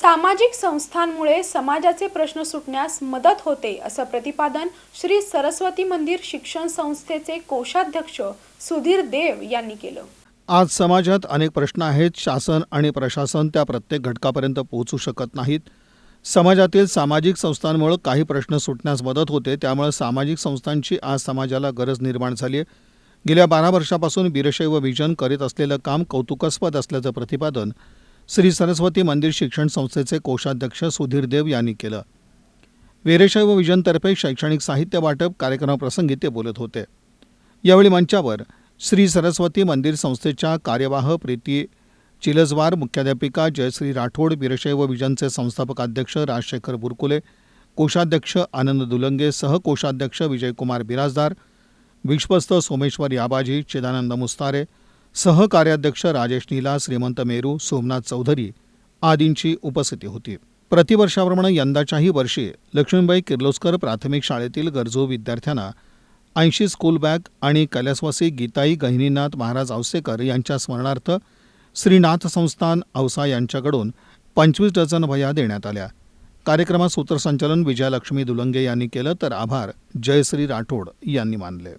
सामाजिक संस्थांमुळे समाजाचे प्रश्न सुटण्यास मदत होते असं प्रतिपादन श्री सरस्वती मंदिर शिक्षण संस्थेचे कोषाध्यक्ष सुधीर देव यांनी केलं. आज समाजात अनेक प्रश्न आहेत. शासन आणि प्रशासन त्या प्रत्येक घटकापर्यंत पोहोचू शकत नाहीत. समाजातील सामाजिक संस्थांमुळे काही प्रश्न सुटण्यास मदत होते. त्यामुळे सामाजिक संस्थांची आज समाजाला गरज निर्माण झाली आहे गेल्या बारा वर्षापासून वीरशैव विजन करीत असलेलं काम कौतुकास्पद असल्याचं प्रतिपादन श्री सरस्वती मंदिर शिक्षण संस्थेचे कोषाध्यक्ष सुधीर देव यांनी केलं. वीरशैव विजनतर्फे शैक्षणिक साहित्य वाटप कार्यक्रमाप्रसंगी ते बोलत होते. यावेळी मंचावर श्री सरस्वती मंदिर संस्थेच्या कार्यवाह प्रीती चिलजवार मुख्याध्यापिका जयश्री राठोड वीरशैव विजनचे संस्थापक अध्यक्ष राजशेखर बुरकुले कोषाध्यक्ष आनंद दुलंगे सहकोषाध्यक्ष विजयकुमार बिराजदार विश्वस्त सोमेश्वर याबाजी चिदानंद मुस्तारे सहकार्याध्यक्ष राजेश नीला श्रीमंत मेरू सोमनाथ चौधरी आदींची उपस्थिती होती. प्रतिवर्षाप्रमाणे यंदाच्याही वर्षी लक्ष्मीबाई किर्लोस्कर प्राथमिक शाळेतील गरजू विद्यार्थ्यांना ऐंशी स्कूल बॅग आणि कैलासवासी गीताई गहिनीनाथ महाराज औसेकर यांच्या स्मरणार्थ श्रीनाथ संस्थान औसा यांच्याकडून पंचवीस डझन वह्या देण्यात आल्या. कार्यक्रमात सूत्रसंचालन विजयालक्ष्मी दुलंगे यांनी केलं तर आभार. जयश्री राठोड यांनी मानले.